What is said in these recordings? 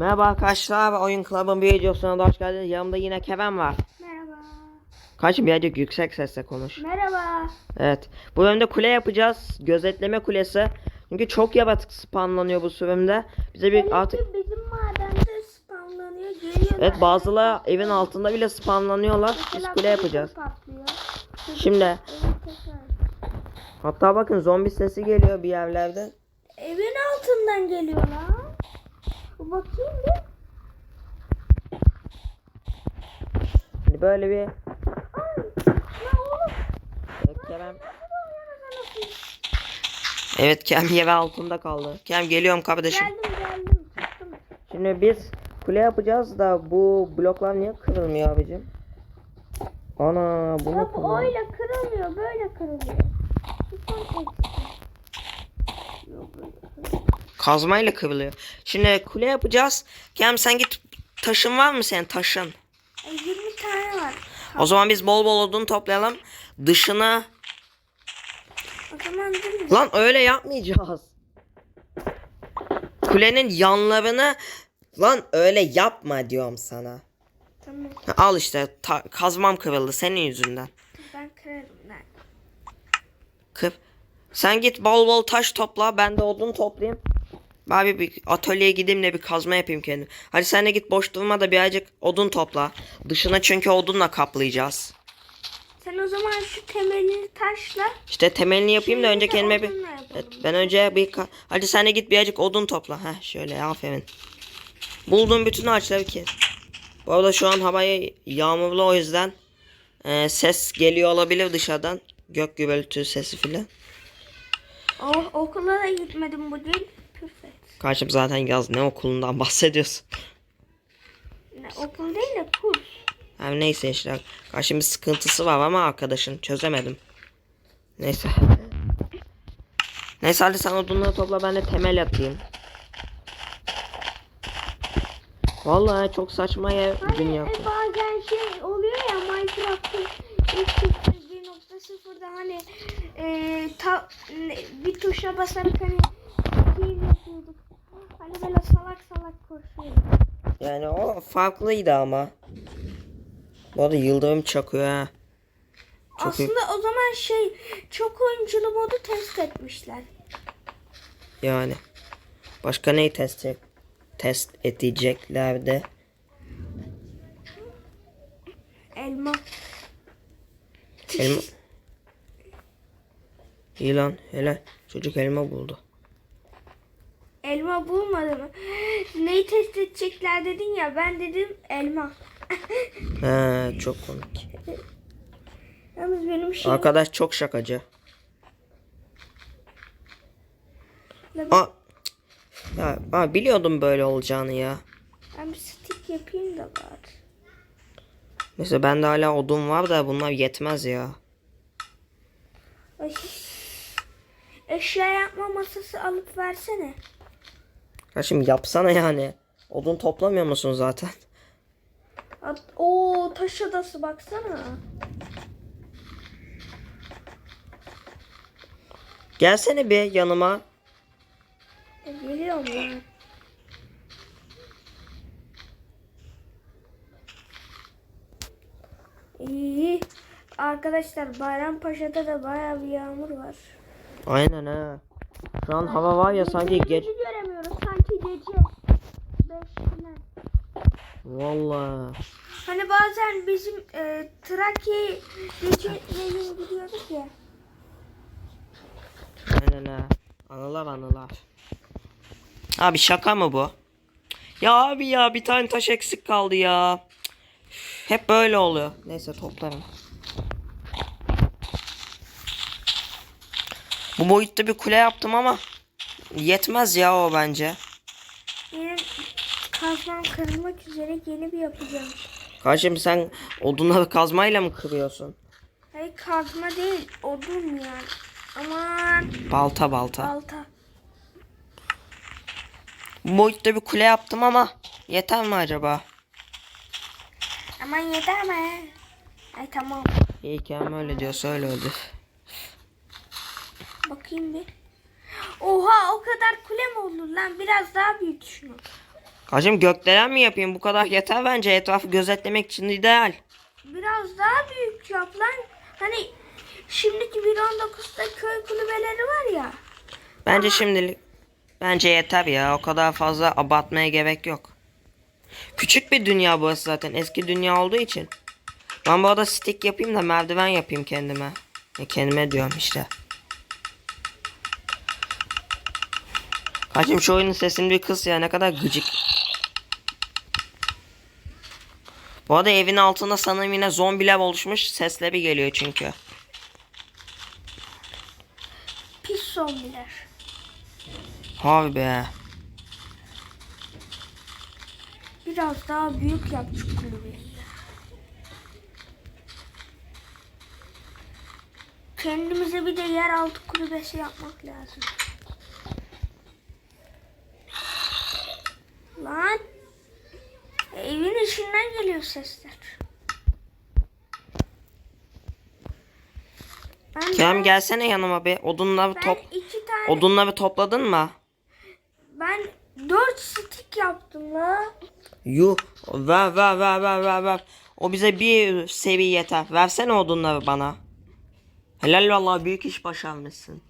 Merhaba arkadaşlar, Oyun Club'ın bir videosuna da hoş geldiniz. Yanımda yine Kevin var. Merhaba. Kaçın birazcık yüksek sesle konuş. Merhaba. Evet. Bu bölümde kule yapacağız. Gözetleme kulesi. Çünkü çok yaratık spamlanıyor bu sürümde. Bize bir artık... Artık bizim madende. Geliyorlar. Evet bazıları evin altında bile spamlanıyorlar. Biz kule yapacağız. Patlıyor. Şimdi hatta bakın zombi sesi geliyor bir yerlerde. Evin altından geliyor lan. Bakayım bir. Hani böyle bir... Ay, ne oğlum? Evet, Kerem. Evet Kem yer altında kaldı. Kem geliyorum kardeşim. Geldim geldim. Çıktım. Şimdi biz kule yapacağız da bu bloklar niye kırılmıyor abicim? Ana bunu Bak kırılıyor. öyle kırılmıyor. Böyle kırılıyor. Bir son eksik. Yok, böyle kırılıyor. Kazmayla kırılıyor. Şimdi kule yapacağız. Kem sen git taşın var mı senin taşın? E, 20 tane var. O zaman biz bol bol odun toplayalım. Dışına O zaman değil mi? lan öyle yapmayacağız. Kulenin yanlarını lan öyle yapma diyorum sana. Tamam. Al işte ta- kazmam kırıldı senin yüzünden. Ben kırarım lan. Kır. Sen git bol bol taş topla. Ben de odun toplayayım. Abi bir atölyeye gideyim de bir kazma yapayım kendim. Hadi sen de git boş durma da birazcık odun topla. Dışına çünkü odunla kaplayacağız. Sen o zaman şu temelini taşla. İşte temelini yapayım da Şimdi önce de kendime bir... Evet, ben önce bir... Hadi sen de git birazcık odun topla. Heh şöyle aferin. Bulduğum bütün ağaçları kes. Bu arada şu an havayı yağmurlu o yüzden e, ses geliyor olabilir dışarıdan. Gök gürültü sesi filan. Oh, okula da gitmedim bugün. Perfect. Karşım zaten yaz ne okulundan bahsediyorsun. Ne, okul değil de kurs. Hem neyse işte. Karşım bir sıkıntısı var ama arkadaşın çözemedim. Neyse. Neyse hadi sen odunları topla ben de temel atayım. Vallahi çok saçma ya Hani gün e, bazen şey oluyor ya Minecraft'ın ilk çıktığı 1.0'da hani e, ta, bir tuşa basarak hani yapıyorduk. Hani böyle salak salak koşuyorduk. Yani o farklıydı ama. Bu arada yıldırım çakıyor ha. Çok iyi. Aslında o zaman şey çok oyunculu modu test etmişler. Yani. Başka neyi test? Test edeceklerdi. Elma. Elma. İyi lan helal. Çocuk elma buldu. Elma bulmadı mı? Neyi test edecekler dedin ya ben dedim elma. He çok komik. Yalnız benim şey Arkadaş çok şakacı. Aa, ya, aa, biliyordum böyle olacağını ya. ben bir stick yapayım da bari. Mesela bende hala odun var da bunlar yetmez ya. Ay. Eşya yapma masası alıp versene. Şimdi yapsana yani. Odun toplamıyor musun zaten? At, Oo taş adası baksana. Gelsene bir yanıma. E, geliyorum ben. İyi. Arkadaşlar Bayrampaşa'da da bayağı bir yağmur var. Aynen ha. Şu an hava var ya sanki geç. Göremiyoruz sanki gece. Beş falan. Vallahi. Hani bazen bizim e, Trakya gece yayın gidiyorduk ya. Aynen ha. Anılar anılar. Abi şaka mı bu? Ya abi ya bir tane taş eksik kaldı ya. Hep böyle oluyor. Neyse toplarım. Bu boyutta bir kule yaptım ama yetmez ya o bence. Benim kazmam kırılmak üzere yeni bir yapacağım. Kardeşim sen odunları kazmayla mı kırıyorsun? Hayır kazma değil odun yani. Aman Balta balta. balta. Bu boyutta bir kule yaptım ama yeter mi acaba? Aman yeter mi? Ay tamam. İyi ki ama öyle diyorsa öyle öldü. Bakayım bir. Oha o kadar kule mi olur lan? Biraz daha büyüt şunu. Hacım gökdelen mi yapayım? Bu kadar yeter bence. Etrafı gözetlemek için ideal. Biraz daha büyük yap lan. Hani şimdiki 1.19'da köy kulübeleri var ya. Bence şimdilik bence yeter ya. O kadar fazla abartmaya gerek yok. Küçük bir dünya burası zaten. Eski dünya olduğu için. Ben bu arada stick yapayım da merdiven yapayım kendime. E, kendime diyorum işte. Kaçım şu oyunun sesini bir kıs ya ne kadar gıcık. Bu arada evin altında sanırım yine zombiler oluşmuş. Sesleri geliyor çünkü. Pis zombiler. Harbi be. Biraz daha büyük yap şu kulübeyi. Kendimize bir de yeraltı kulübesi yapmak lazım. Lan. Evin içinden geliyor sesler. Ben, Kerem gelsene yanıma bir. Odunları ben top tane odunları topladın mı? ben dört stick yaptım la. Yuh. Ver ver ver ver ver ver. O bize bir seviye yeter. Versene odunları bana. Helal vallahi büyük iş başarmışsın.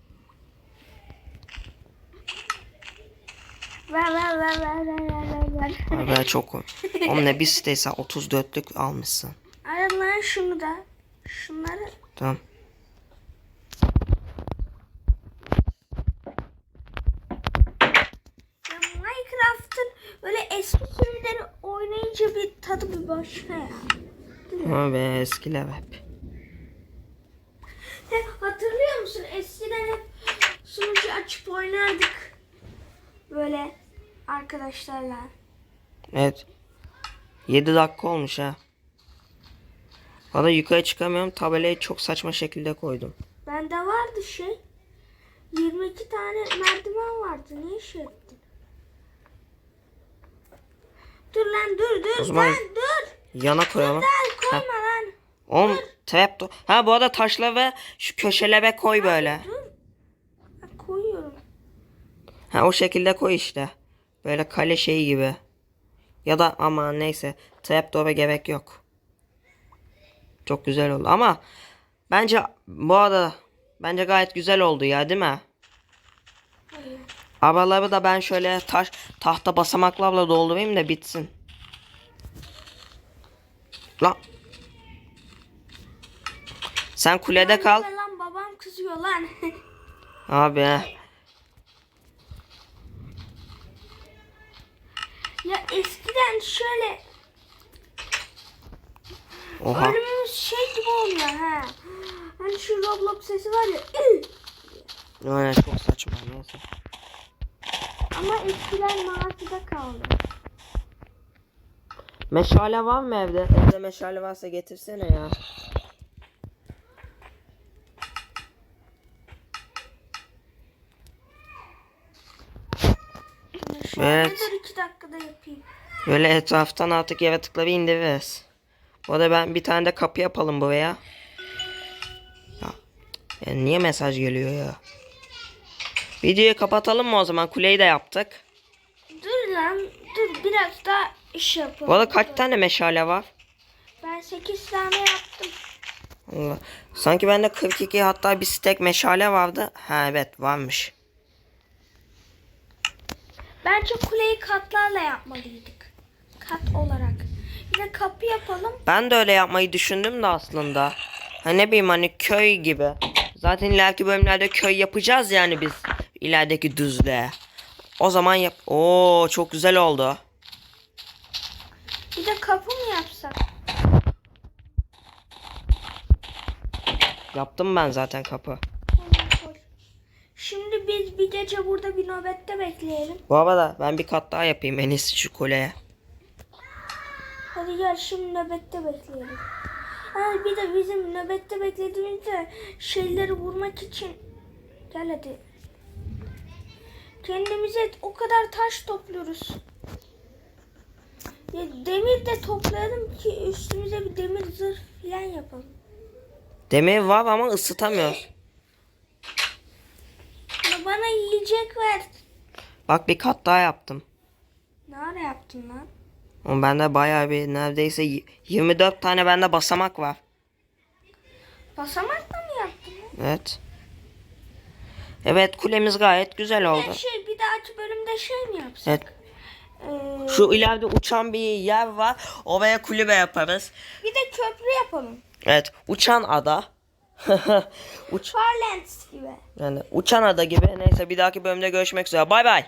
Ver ver ver ver ver ver Ay be çok. Oğlum ne bir siteyse 34'lük almışsın. Al lan şunu da. Şunları Tamam. Ya Minecraft'ın böyle eski sürümleri oynayınca bir tadı bir başka ya. Ha be eskiler hep. Hep hatırlıyor musun? Eskiden hep sunucu açıp oynardık. Böyle arkadaşlarla. Evet. 7 dakika olmuş ha. Valla yukarı çıkamıyorum. Tabelayı çok saçma şekilde koydum. Bende vardı şey. 22 tane merdiven vardı. Ne iş ettin? Dur lan dur dur O zaman- lan dur. Yana koyalım. Lan koyma lan. Oğlum trap Ha bu arada taşla ve şu köşelere koy böyle. Dur. Ha, koyuyorum. Ha o şekilde koy işte. Böyle kale şeyi gibi. Ya da ama neyse. Trapdoor'a gerek yok. Çok güzel oldu ama bence bu arada bence gayet güzel oldu ya değil mi? Araları da ben şöyle taş tahta basamaklarla doldurayım da bitsin. Lan. Sen kulede kal. Lan, babam kızıyor lan. Abi. ya eskiden şöyle Oha. ölümümüz şey gibi oluyor ha. Hani şu Roblox sesi var ya. ıh! Yani çok saçma neyse. Ama eskiden mağazada kaldı. Meşale var mı evde? Evde meşale varsa getirsene ya. Şu Evet. evet. Dakikada yapayım. Böyle etraftan artık yaratıkları indiririz. Bu arada ben bir tane de kapı yapalım buraya. Ya, ya niye mesaj geliyor ya? Videoyu kapatalım mı o zaman? Kuleyi de yaptık. Dur lan dur biraz daha iş yapalım. Bu arada kaç tane meşale var? Ben 8 tane yaptım. Allah. Sanki bende 42 hatta bir stek meşale vardı. Ha evet varmış. Bence kuleyi katlarla yapmalıydık. Kat olarak. Bir de kapı yapalım. Ben de öyle yapmayı düşündüm de aslında. Ha ne bileyim hani köy gibi. Zaten ileriki bölümlerde köy yapacağız yani biz. ilerideki düzde. O zaman yap. Oo çok güzel oldu. Bir de kapı mı yapsak? Yaptım ben zaten kapı. Biz bir gece burada bir nöbette bekleyelim. Bu arada ben bir kat daha yapayım en iyisi şu kuleye. Hadi gel şimdi nöbette bekleyelim. Ha, bir de bizim nöbette beklediğimizde şeyleri vurmak için gel hadi. Kendimize o kadar taş topluyoruz. Ya demir de toplayalım ki üstümüze bir demir zırh falan yapalım. Demir var ama ısıtamıyoruz. Bana yiyecek ver. Bak bir kat daha yaptım. Ne ara yaptın lan? Oğlum bende bayağı bir neredeyse y- 24 tane bende basamak var. Basamakla mı yaptın? Evet. Evet kulemiz gayet güzel oldu. Ya şey bir dahaki bölümde şey mi yapsak? Evet. Ee, Şu ileride uçan bir yer var. Oraya kulübe yaparız. bir de köprü yapalım. Evet uçan ada. Uç Farlands gibi. yani uçan ada gibi. Neyse bir dahaki bölümde görüşmek üzere. Bay bay.